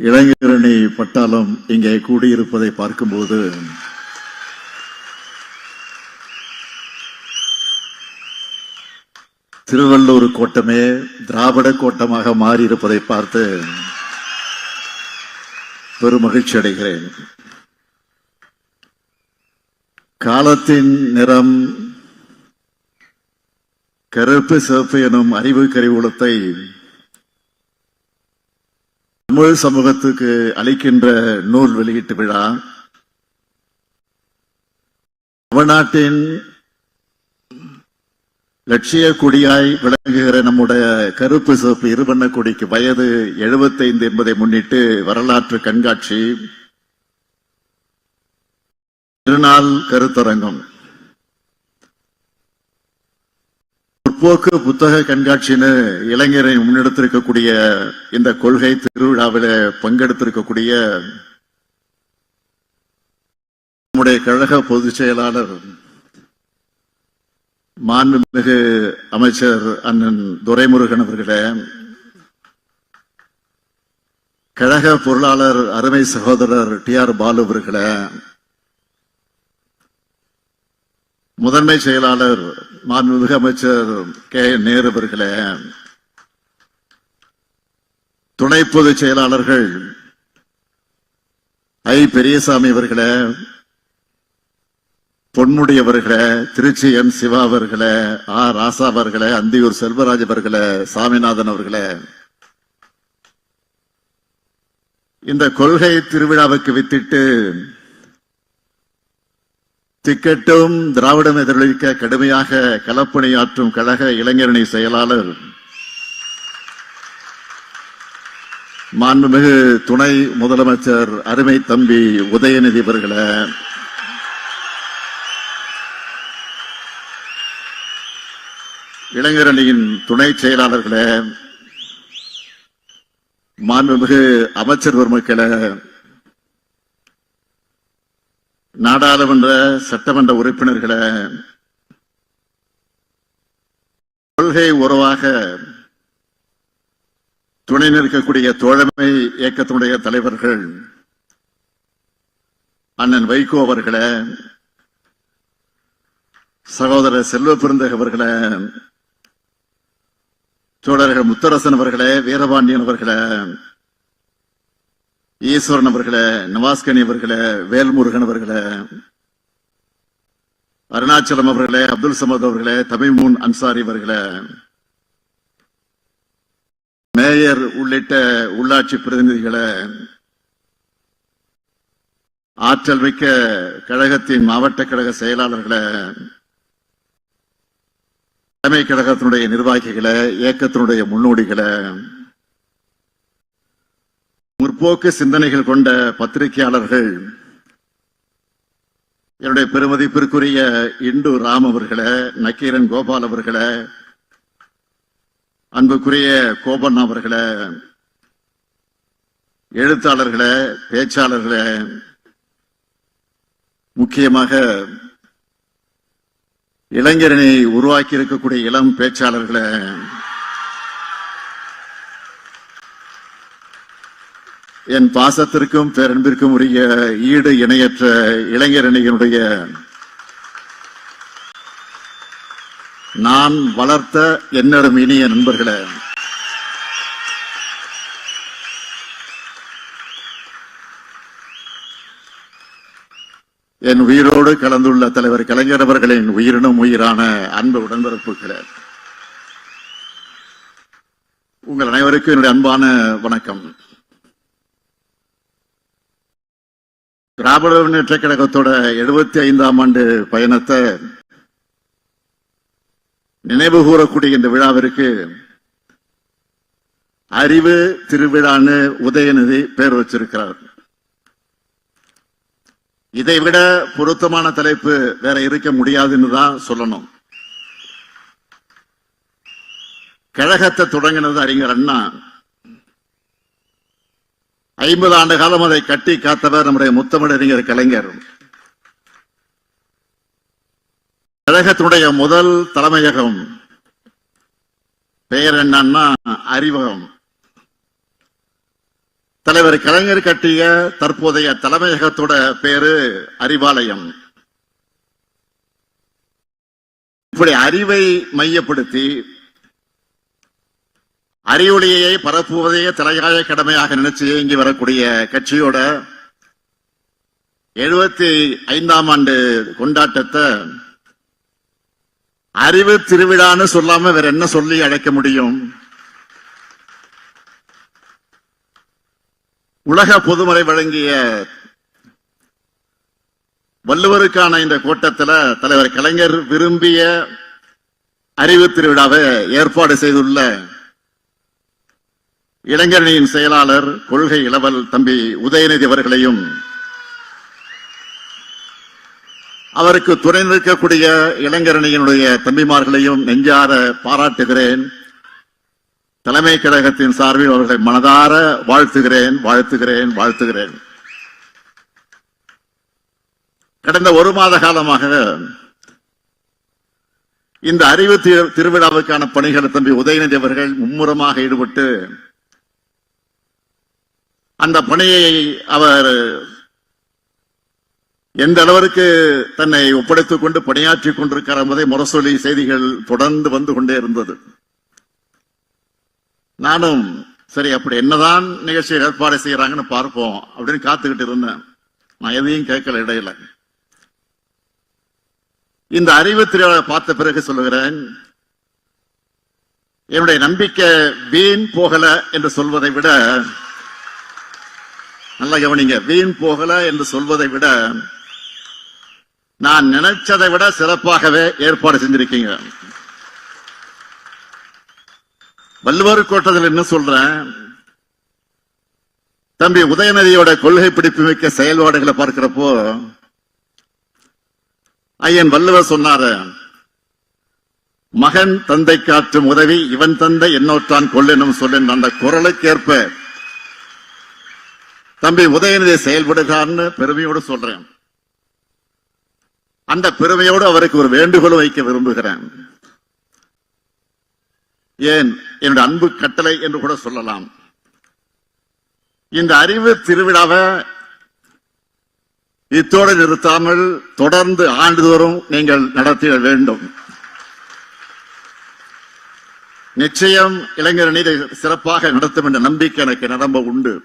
இளைஞரணி பட்டாளம் இங்கே கூடியிருப்பதை பார்க்கும்போது திருவள்ளூர் கோட்டமே திராவிட கோட்டமாக மாறியிருப்பதை பார்த்து பெரும் மகிழ்ச்சி அடைகிறேன். காலத்தின் நிறம் கருப்பு சிவப்பு எனும் அறிவு கருவூலத்தை தமிழ் சமூகத்துக்கு அளிக்கின்ற நூல் வெளியீட்டு விழா தமிழ்நாட்டின் லட்சிய கொடியாய் விளங்குகிற நம்முடைய கருப்பு சிவப்பு இருவண்ண கொடிக்கு வயது 75 என்பதை முன்னிட்டு வரலாற்று கண்காட்சி. திருநாள் கருத்தரங்கம். முற்போக்கு புத்தக கண்காட்சின்னு இளைஞரை முன்னெடுத்திருக்கக்கூடிய இந்த கொள்கை திருவிழாவில் பங்கெடுத்திருக்கக்கூடிய நம்முடைய கழக பொதுச் செயலாளர் மாண்புமிகு அமைச்சர் அண்ணன் துரைமுருகன் அவர்களே கழக பொருளாளர் அருமை சகோதரர் டி ஆர் பாலு அவர்களே முதன்மை செயலாளர் மாண்புமிகு அமைச்சர் கே. நேரு அவர்களே துணை பொதுச் செயலாளர்கள் ஐ. பெரியசாமி அவர்களே பொன்முடி அவர்களே திருச்சி என் சிவா அவர்களே ஆ. ராசா அவர்களே அந்தியூர் செல்வராஜ் அவர்களே சாமிநாதன் அவர்களே இந்த கொள்கை திருவிழாவுக்கு வித்திட்டு திக்கட்டும் திராவிடம் எதிரொலிக்க கடுமையாக களப்பணியாற்றும் கழக இளைஞரணி செயலாளர் மாண்புமிகு துணை முதலமைச்சர் அருமை தம்பி உதயநிதி அவர்களை. இளைஞரணியின் துணை செயலாளர்களை மாண்புமிகு அமைச்சர் பெருமக்களை நாடாளுமன்ற சட்டமன்ற உறுப்பினர்களை கொள்கை உறவாக துணை நிற்கக்கூடிய தோழமை இயக்கத்தினுடைய தலைவர்கள் அண்ணன் வைகோ அவர்களை சகோதரர் செல்வ பெருந்தக அவர்களை தோழர்கள் முத்தரசன் அவர்களே வீரபாண்டியன் அவர்களை ஈஸ்வரன் அவர்களை நவாஸ்கனி அவர்களை வேல்முருகன் அவர்களை அருணாச்சலம் அவர்களே அப்துல் சமத் அவர்களே தமிழ்மூன் அன்சாரி அவர்களே மேயர் உள்ளிட்ட உள்ளாட்சி பிரதிநிதிகளை ஆற்றல் மிக்க கழகத்தின் மாவட்ட கழக செயலாளர்களை தலைமை கழகத்தினுடைய நிர்வாகிகளை இயக்கத்தினுடைய முன்னோடிகளை முற்போக்கு சிந்தனைகள் கொண்ட பத்திரிகையாளர்கள் என்னுடைய பெருமதிப்பிற்குரிய இண்டு ராம் அவர்களை நக்கீரன் கோபால் அவர்களை அன்புக்குரிய கோபண்ணா அவர்களை எழுத்தாளர்களை பேச்சாளர்களை முக்கியமாக இளைஞரனை உருவாக்கி இருக்கக்கூடிய இளம் பேச்சாளர்களை என் பாசத்திற்கும் பேரன்பிற்கும் உரிய ஈடு இணையற்ற இளைஞர் இளைஞரணியினுடைய நான் வளர்த்த என்னிடம் இனிய நண்பர்களே என் உயிரோடு கலந்துள்ள தலைவர் கலைஞர் அவர்களின் உயிரினும் உயிரான அன்பு உடன்பிறப்புகளே உங்கள் அனைவருக்கும் என்னுடைய அன்பான வணக்கம். திராவிட முன்னேற்ற கழகத்தோட எழுபத்தி ஐந்தாம் ஆண்டு பயணத்தை நினைவு கூறக்கூடிய இந்த விழாவிற்கு அறிவு திருவிழான்னு உதயநிதி பேர் வச்சிருக்கிறார். இதை விட பொருத்தமான தலைப்பு வேற இருக்க முடியாதுன்னு தான் சொல்லணும். கழகத்தை தொடங்கினது அறிஞர் அண்ணா. ஐம்பது ஆண்டு காலம் அதை கட்டி காத்தவர் நம்முடைய முத்தமிழறிஞர் கலைஞர். கழகத்தினுடைய முதல் தலைமையகம் பெயர் என்னன்னா அறிவகம். தலைவர் கலைஞர் கட்டிய தற்போதைய தலைமையகத்தோட பேரு அறிவாலயம். இப்படி அறிவை மையப்படுத்தி அறிவொளியை பரப்புவதையே தலையாய கடமையாக நினைச்சு இயங்கி வரக்கூடிய கட்சியோட எழுபத்தி ஐந்தாம் ஆண்டு கொண்டாட்டத்தை அறிவு திருவிழான்னு சொல்லாம வேற என்ன சொல்லி அழைக்க முடியும்? உலக பொதுமறை வழங்கிய வள்ளுவருக்கான இந்த கூட்டத்தில் தலைவர் கலைஞர் விரும்பிய அறிவு திருவிழாவை ஏற்பாடு செய்துள்ள இளைஞரணியின் செயலாளர் கொள்கை இளவல் தம்பி உதயநிதி அவர்களையும் அவருக்கு துணை நிற்கக்கூடிய இளைஞரணியினுடைய தம்பிமார்களையும் நெஞ்சார பாராட்டுகிறேன். தலைமை கழகத்தின் சார்பில் அவர்களை மனதார வாழ்த்துகிறேன் வாழ்த்துகிறேன் வாழ்த்துகிறேன். கடந்த ஒரு மாத காலமாக இந்த அறிவு திரு- திருவிழாவுக்கான பணிகளை தம்பி உதயநிதி அவர்கள் மும்முரமாக ஈடுபட்டு அந்த பணியை அவர் எந்த அளவிற்கு தன்னை ஒப்படைத்துக் கொண்டு பணியாற்றிக் கொண்டிருக்கிறார் என்பதை முரசொலி செய்திகள் தொடர்ந்து வந்து கொண்டே இருந்தது. நானும் சரி அப்படி என்னதான் நிகழ்ச்சி ஏற்பாடு செய்யறாங்கன்னு பார்ப்போம் அப்படின்னு காத்துக்கிட்டு இருந்தேன். நான் எதையும் கேட்கல இடையில. இந்த அறிவு திருவிழா பார்த்த பிறகு சொல்லுகிறேன் என்னுடைய நம்பிக்கை வீண் போகல என்று சொல்வதை விட நல்லா கவனிங்க வீண் போகல என்று சொல்வதை விட நான் நினைச்சதை விட சிறப்பாகவே ஏற்பாடு செஞ்சிருக்கீங்க. வள்ளுவர் கோட்டத்தில் என்ன சொல்றேன்? தம்பி உதயநிதியோட கொள்கை பிடிப்பு மிக்க செயல்பாடுகளை பார்க்கிறப்போ ஐயன் வள்ளுவர் சொன்னாரு மகன் தந்தை காற்றும் உதவி இவன் தந்தை என்னோற்றான் கொள்ளெனும் சொல்லின் அந்த குரலுக்கேற்ப தம்பி உதயநிதி செயல்படுகிறான்னு பெருமையோடு சொல்றேன். அந்த பெருமையோடு அவருக்கு ஒரு வேண்டுகோள் வைக்க விரும்புகிறேன். ஏன்? என்னுடைய அன்பு கட்டளை என்று கூட சொல்லலாம். இந்த அறிவு திருவிழாவை இத்தோடு நிறுத்தாமல் தொடர்ந்து ஆண்டுதோறும் நீங்கள் நடத்திட வேண்டும். நிச்சயம் இளைஞர் நீரை சிறப்பாக நடத்தும் என்ற நம்பிக்கை எனக்கு நிரம்ப உண்டு.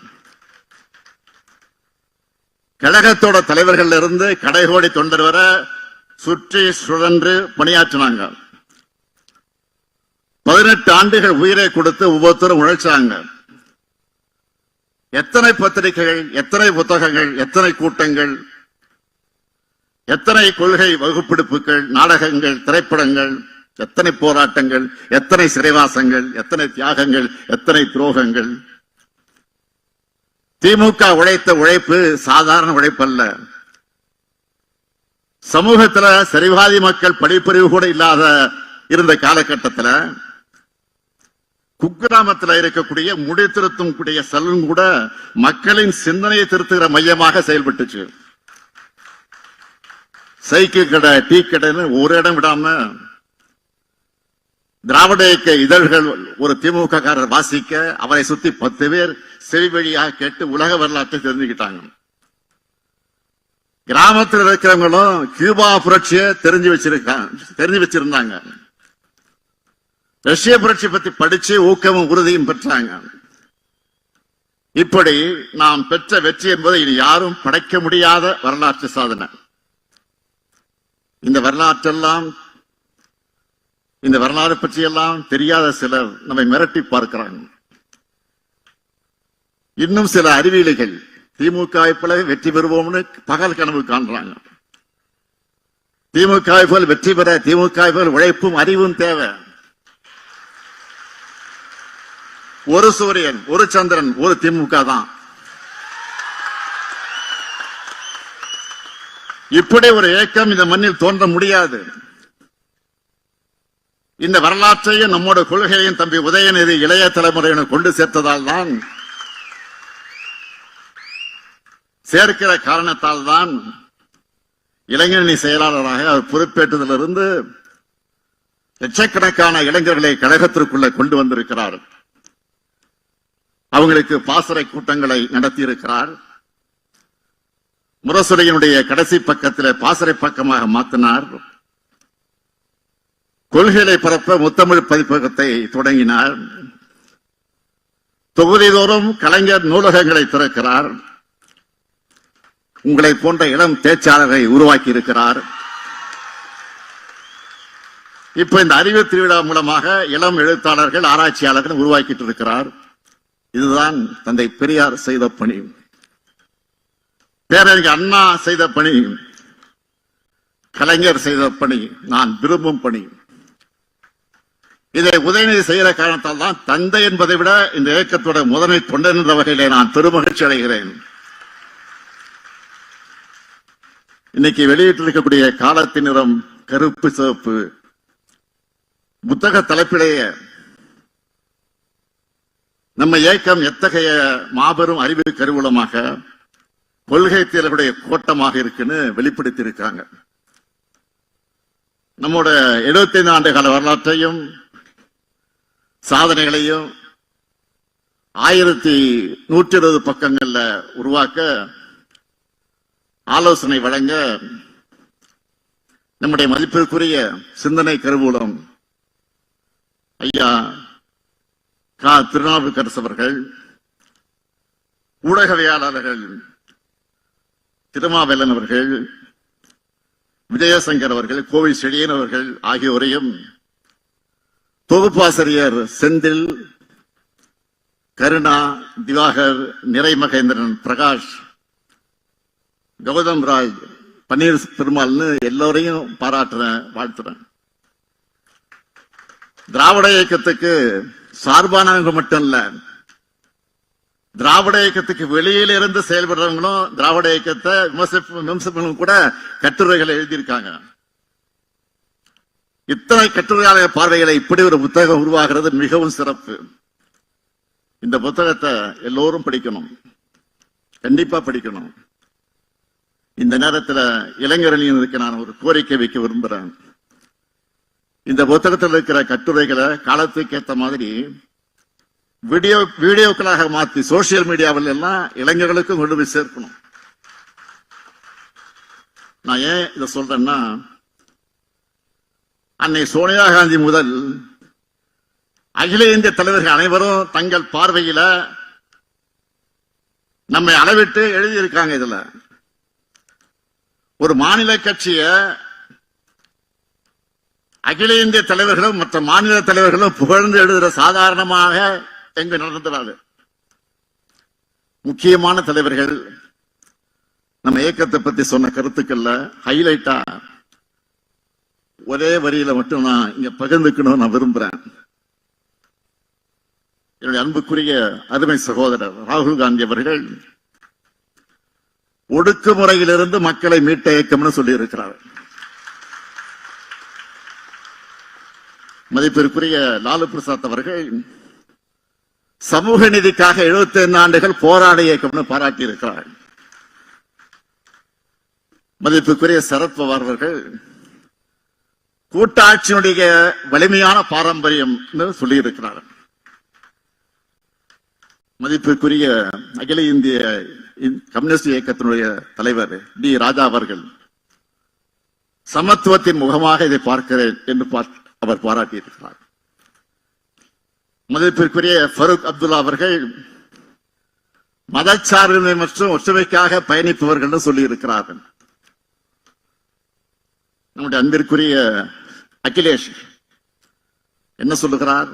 கழகத்தோட தலைவர்கள் இருந்து கடைகோடி தொண்டர் வர சுற்றி சுழன்று பணியாற்றினாங்க. பதினெட்டு ஆண்டுகள் உயிரை கொடுத்து ஒவ்வொருத்தரும் உழைச்சாங்க. எத்தனை பத்திரிகைகள் எத்தனை புத்தகங்கள் எத்தனை கூட்டங்கள் எத்தனை கொள்கை வகுப்பிடுப்புகள் நாடகங்கள் திரைப்படங்கள் எத்தனை போராட்டங்கள் எத்தனை சிறைவாசங்கள் எத்தனை தியாகங்கள் எத்தனை துரோகங்கள் திமுக உழைத்த உழைப்பு சாதாரண உழைப்பு அல்ல சமூகத்துல சரிவாதி மக்கள் படிப்பறிவு கூட இல்லாத இருந்த காலகட்டத்துல குக்கிராமத்துல இருக்கக்கூடிய முடி திருத்தும் கூடிய செல்வம் கூட மக்களின் சிந்தனையை திருத்துகிற மையமாக செயல்பட்டுச்சு. சைக்கிள் கடை டீ கடைன்னு ஒரு இடம் விடாம திராவிட இயக்க இதழ்கள் ஒரு திமுக காரர் வாசிக்க அவரை சுத்தி பத்து பேர் செவி வழியாக கேட்டு உலக வரலாற்றை தெரிஞ்சுக்கிட்டாங்க. கிராமத்தில் இருக்கிறவங்களும் கியூபா புரட்சியை தெரிஞ்சு வச்சிருக்காங்க தெரிஞ்சு வச்சிருந்தாங்க. ரஷ்ய புரட்சி பத்தி படிச்சு ஊக்கமும் உறுதியும் பெற்றாங்க. இப்படி நாம் பெற்ற வெற்றி என்பதை இனி யாரும் படைக்க முடியாத வரலாற்று சாதனை. இந்த வரலாற்றெல்லாம் இந்த வரலாறு பற்றியெல்லாம் தெரியாத சிலர் நம்மை மிரட்டி பார்க்கிறாங்க. இன்னும் சில அறிவியலிகள் திமுக போல வெற்றி பெறுவோம்னு பகல் கனவு காண்றாங்க. திமுக போல் வெற்றி பெற திமுக போல் உழைப்பும் அறிவும் தேவை. ஒரு சூரியன் ஒரு சந்திரன் ஒரு திமுக தான். இப்படி ஒரு ஏக்கம் இந்த மண்ணில் தோன்ற முடியாது. இந்த வரலாற்றையும் நம்மோட கொள்கையும் தம்பி உதயநிதி இளைய தலைமுறையினர் கொண்டு சேர்த்ததால் தான் சேர்க்கிற காரணத்தால் தான் இளைஞரணி செயலாளராக அவர் பொறுப்பேற்றதிலிருந்து லட்சக்கணக்கான இளைஞர்களை கழகத்திற்குள்ள கொண்டு வந்திருக்கிறார். அவங்களுக்கு பாசறை கூட்டங்களை நடத்தியிருக்கிறார். முரசுரையினுடைய கடைசி பக்கத்தில் பாசறை பக்கமாக மாற்றினார் கொள்கைகளை பரப்ப முத்தமிழ் பதிப்பகத்தை தொடங்கினார். தொகுதிதோறும் கலைஞர் நூலகங்களை திறக்கிறார். உங்களை போன்ற இளம் பேச்சாளரை உருவாக்கி இருக்கிறார் இப்ப இந்த அறிவு திருவிழா மூலமாக இளம் எழுத்தாளர்கள் ஆராய்ச்சியாளர்கள் உருவாக்கிட்டு இருக்கிறார் இதுதான் தந்தை பெரியார் செய்த பணி. பேரறிஞர் அண்ணா செய்த பணி. கலைஞர் செய்த பணி. நான் விரும்பும் பணி. இதை உதயநிதி செய்கிற காரணத்தால் தான் தந்தை என்பதை விட இந்த இயக்கத்தோட முதன்மை தொண்டன் என்ற வகையிலே நான் பெருமகிழ்ச்சி அடைகிறேன். இன்னைக்கு வெளியிட்டிருக்கக்கூடிய காலத்தின் நிறம் கருப்பு சிவப்பு. புத்தக தலைப்பிலேயே நம்ம இயக்கம் எத்தகைய மாபெரும் அறிவு கருவூலமாக கொள்கை தேர்வுடைய கோட்டமாக இருக்குன்னு வெளிப்படுத்தி இருக்காங்க நம்மோட 75 ஆண்டு கால வரலாற்றையும் சாதனைகளையும் ஆயிரத்தி நூற்றி இருபது பக்கங்கள்ல உருவாக்க ஆலோசனை வழங்க நம்முடைய மதிப்பிற்குரிய சிந்தனை கருவூலம் ஐயா கா. திருநாவுக்கரசு அவர்கள் ஊடகவியலாளர்கள் திருமாவேலன் அவர்கள் விஜயசங்கர் அவர்கள் கோவில் செழியன் அவர்கள் ஆகியோரையும் தொகுப்பாசிரியர் செந்தில் கருணா திவாகர் நிறைமகேந்திரன் பிரகாஷ் கௌதம் ராய் பன்னீர் பெருமாள்னு எல்லோரையும் பாராட்டுறேன் வாழ்த்துறேன். திராவிட இயக்கத்துக்கு சார்பானவங்க மட்டும் இல்ல திராவிட இயக்கத்துக்கு வெளியில இருந்து செயல்படுறவங்களும் திராவிட இயக்கத்தை விமர்சிப்பு விமர்சிப்பவங்களும் கூட கட்டுரைகளை எழுதியிருக்காங்க. இத்தனை கட்டுரையாளர் பார்வைகளை இப்படி ஒரு புத்தகம் உருவாகிறது மிகவும் சிறப்பு. இந்த புத்தகத்தை எல்லோரும் படிக்கணும். கண்டிப்பா படிக்கணும். இந்த நேரத்துல இளைஞரணியினருக்கு நான் ஒரு கோரிக்கை வைக்க விரும்புறேன். இந்த புத்தகத்தில் இருக்கிற கட்டுரைகளை காலத்துக்கு ஏத்த மாதிரி வீடியோ வீடியோக்களாக மாத்தி சோசியல் மீடியாவில் எல்லாம் இளைஞர்களுக்கும் கொண்டு போய் சேர்க்கணும். நான் ஏன் இதை சொல்றேன்னா அன்னை சோனியா காந்தி முதல். அகில இந்திய தலைவர்கள் அனைவரும் தங்கள் பார்வையில நம்மை அளவிட்டு எழுதியிருக்காங்க இதுல. ஒரு மாநில கட்சிய அகில இந்திய தலைவர்களும் மற்ற மாநில தலைவர்களும் புகழ்ந்து எழுதுற சாதாரணமாக எங்கு நடந்துடாது முக்கியமான தலைவர்கள் நம்ம இயக்கத்தை பத்தி சொன்ன கருத்துக்கள்ல ஹைலைட்டா ஒரே வரியில மட்டும் நான் இங்க பகிர்ந்துக்கணும் நான் விரும்புறேன். என்னுடைய அன்புக்குரிய அருமை சகோதரர் ராகுல் காந்தி அவர்கள் ஒடுக்குமுறையிலிருந்து மக்களை மீட்ட இயக்கம்னு சொல்லி இருக்கிறார் மதிப்பிற்குரிய லாலு பிரசாத் அவர்கள் சமூக நீதிக்காக 75 ஆண்டுகள் போராட இயக்கம்னு பாராட்டி இருக்கிறார் மதிப்புக்குரிய சரத்பவார் அவர்கள் கூட்டாட்சியினுடைய வலிமையான பாரம்பரியம் சொல்லி இருக்கிறார் மதிப்புக்குரிய அகில இந்திய கம்யூனிஸ்ட் இயக்கத்தினுடைய தலைவர் டி. ராஜா அவர்கள் சமத்துவத்தின் முகமாக இதை பார்க்கிறேன் என்று அவர் பாராட்டியிருக்கிறார். மதிப்பிற்குரிய ஃபருக் அப்துல்லா அவர்கள் மதச்சார்பின்மை மற்றும் ஒற்றுமைக்காக பயணிப்பவர்கள் சொல்லி இருக்கிறார்கள் நம்முடைய அன்பிற்குரிய அகிலேஷ் என்ன சொல்லுகிறார்?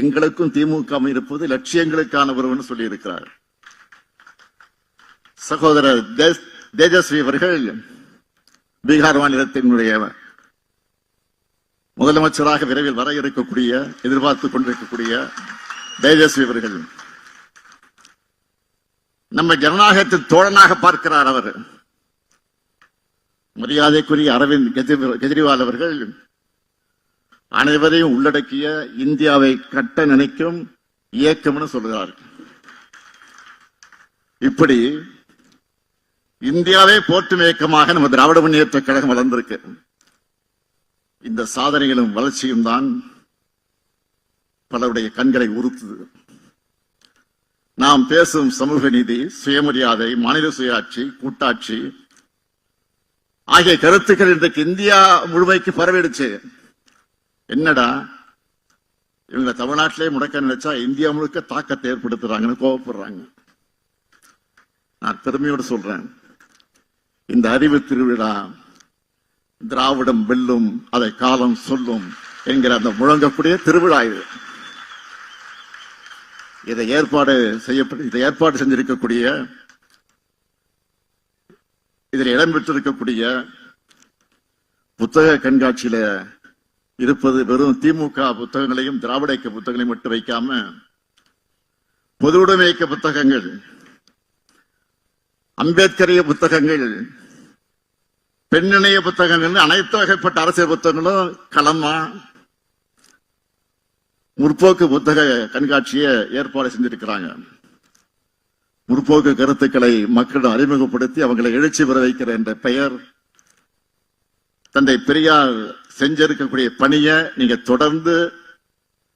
எங்களுக்கும் திமுக இருப்பது லட்சியங்களுக்கானவர்கள் சொல்லி இருக்கிறார் சகோதரர் தேஜஸ்வி அவர்கள் பீகார் மாநிலத்தினுடைய முதலமைச்சராக விரைவில் வர இருக்கக்கூடிய எதிர்பார்த்து கொண்டிருக்கக்கூடிய தேஜஸ்வி அவர்கள். நம்ம ஜனநாயகத்தின் தோழனாக பார்க்கிறார் அவர். மரியாதைக்குரிய அரவிந்த் கெஜ்ரிவால் அவர்கள் அனைவரையும் உள்ளடக்கிய இந்தியாவை கட்ட நினைக்கும் இயக்கம்னு சொல்கிறார் இப்படி இந்தியாவே போற்றும் இயக்கமாக நம்ம திராவிட முன்னேற்ற கழகம் வளர்ந்திருக்கு. இந்த சாதனைகளும் வளர்ச்சியும் தான் பலருடைய கண்களை உறுத்துது. நாம் பேசும் சமூக நீதி சுயமரியாதை மாநில சுயாட்சி கூட்டாட்சி ஆகிய கருத்துக்கள் இன்றைக்கு இந்தியா முழுமைக்கு பரவிடுச்சு. என்னடா? இவங்க தமிழ்நாட்டிலே முடக்க நினைச்சா இந்தியா முழுக்க தாக்கத்தை ஏற்படுத்துறாங்கன்னு கோவப்படுறாங்க. நான் பெருமையோடு சொல்றேன். இந்த அறிவு திருவிழா திராவிடம் வெல்லும் அதை காலம் சொல்லும் என்கிற அந்த முழங்கக்கூடிய திருவிழா இது. இதை ஏற்பாடு செய்யப்பட்டு இதை ஏற்பாடு செஞ்சிருக்கக்கூடிய இதில் இடம்பெற்றிருக்கக்கூடிய புத்தக கண்காட்சியில இருப்பது வெறும் திமுக புத்தகங்களையும் திராவிட இயக்க புத்தகங்களையும் மட்டும் வைக்காம பொது உடைமை இயக்க புத்தகங்கள் அம்பேத்கரிய புத்தகங்கள் பெண்ணிணைய புத்தகங்கள் அனைத்து வகைப்பட்ட அரசியல் புத்தகங்களும் களமா முற்போக்கு புத்தக கண்காட்சியை ஏற்பாடு செஞ்சிருக்கிறாங்க. முற்போக்கு கருத்துக்களை மக்களிடம் அறிமுகப்படுத்தி அவங்களை எழுச்சி பெற வைக்கிற என்ற பெயர் தந்தை பெரியார் செஞ்சிருக்கக்கூடிய பணியை நீங்க தொடர்ந்து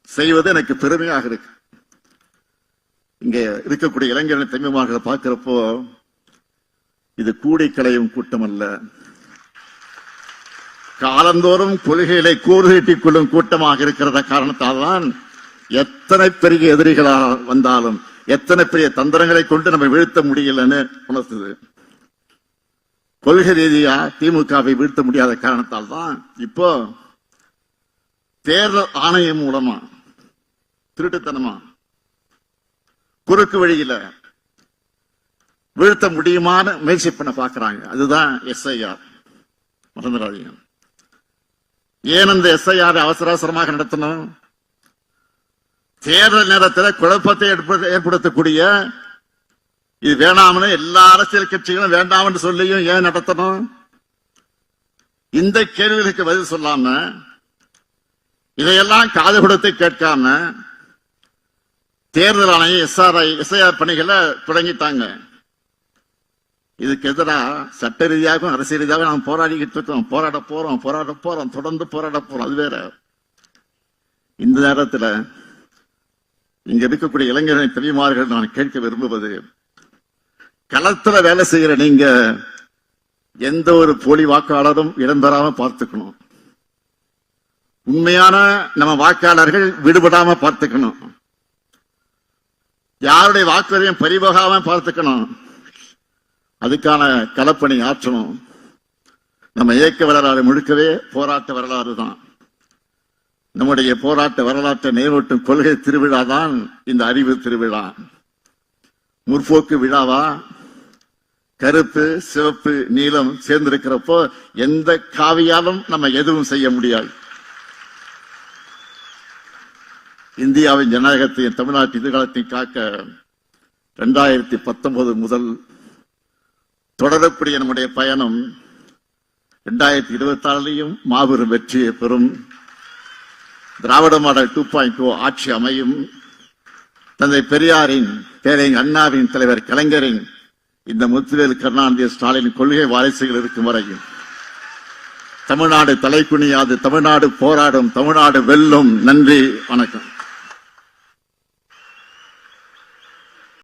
செய்வது எனக்கு பெருமையாக இருக்கு. இங்க இருக்கக்கூடிய இளைஞர்கள் தமிழ்மார்களை பார்க்கிறப்போ இது கூடி களையும் கூட்டம் அல்ல காலந்தோறும் கொள்கைகளை கூறுகட்டிக் கொள்ளும் கூட்டமாக இருக்கிறத காரணத்தால் தான் எத்தனை பெரிய எதிரிகளாக வந்தாலும் எத்தனை பெரிய தந்திரங்களை கொண்டு நம்ம வீழ்த்த முடியலன்னு உணர்த்துது. கொள்கை ரீதியா திமுகவை வீழ்த்த முடியாத காரணத்தால் தான் இப்போ தேர்தல் ஆணையம் மூலமா திருட்டுத்தனமா குறுக்கு வழியில வீழ்த்த முடியுமான்னு முயற்சி பண்ண பாக்குறாங்க. அதுதான் எஸ்ஐஆர். மறந்துடாதீங்க. ஏன் அந்த எஸ்ஐஆர் அவசர அவசரமாக நடத்தணும்? தேர்தல் நேரத்தில் குழப்பத்தை ஏற்படுத்த- ஏற்படுத்தக்கூடிய இது வேணாம்னு எல்லா அரசியல் கட்சிகளும் வேண்டாம் என்று சொல்லியும் ஏன் நடத்தணும்? இந்த கேள்விகளுக்கு பதில் சொல்லாம இதையெல்லாம் காது கொடுத்து கேட்காம தேர்தல் ஆணையம் எஸ்ஆர்ஐ எஸ்ஐஆர் பணிகளை தொடங்கிட்டாங்க. இதுக்கு எதிராக சட்ட ரீதியாகவும் அரசியல் ரீதியாக நாம் போராடிக்கிட்டு இருக்கோம். போராட போறோம் போராட போறோம் தொடர்ந்து போராட போறோம். அது வேற. இந்த நேரத்தில் இங்க இருக்கக்கூடிய இளைஞர்களை பெரியமார்கள் நான் கேட்க விரும்புவது களத்துல வேலை செய்யற நீங்க எந்த ஒரு போலி வாக்காளரும் இடம்பெறாம பார்த்துக்கணும். உண்மையான நம்ம வாக்காளர்கள் விடுபடாம பார்த்துக்கணும். யாருடைய வாக்குறையும் பறிபோகாம பார்த்துக்கணும். அதுக்கான களப்பணி ஆற்றணும். நம்ம இயக்க வரலாறு முழுக்கவே போராட்ட வரலாறு தான். நம்முடைய போராட்ட வரலாற்றை நினைவூட்டும் கொள்கை திருவிழா தான் இந்த அறிவு திருவிழா. முற்போக்கு விழாவா? கருப்பு சிவப்பு நீலம் சேர்ந்திருக்கிறப்போ எந்த காவியாலும் நம்ம எதுவும் செய்ய முடியாது. இந்தியாவின் ஜனநாயகத்தையும் தமிழ்நாட்டு எதிர்காலத்தை காக்க இரண்டாயிரத்தி பத்தொன்பது முதல் தொடரக்கூடிய நம்முடைய பயணம் இரண்டாயிரத்தி இருபத்தி ஆறுலையும் மாபெரும் வெற்றியை பெறும். Dravida model two point two ஆட்சி அமையும். தந்தை பெரியாரின் பேரை அண்ணாவின் தலைவர் கலைஞரின் இந்த முத்துவேல் கருணாநிதி ஸ்டாலின் கொள்கை வாரிசுகள் இருக்கும் வரையில் தமிழ்நாடு தலைக்குனியாது தமிழ்நாடு போராடும் தமிழ்நாடு வெல்லும். நன்றி வணக்கம்.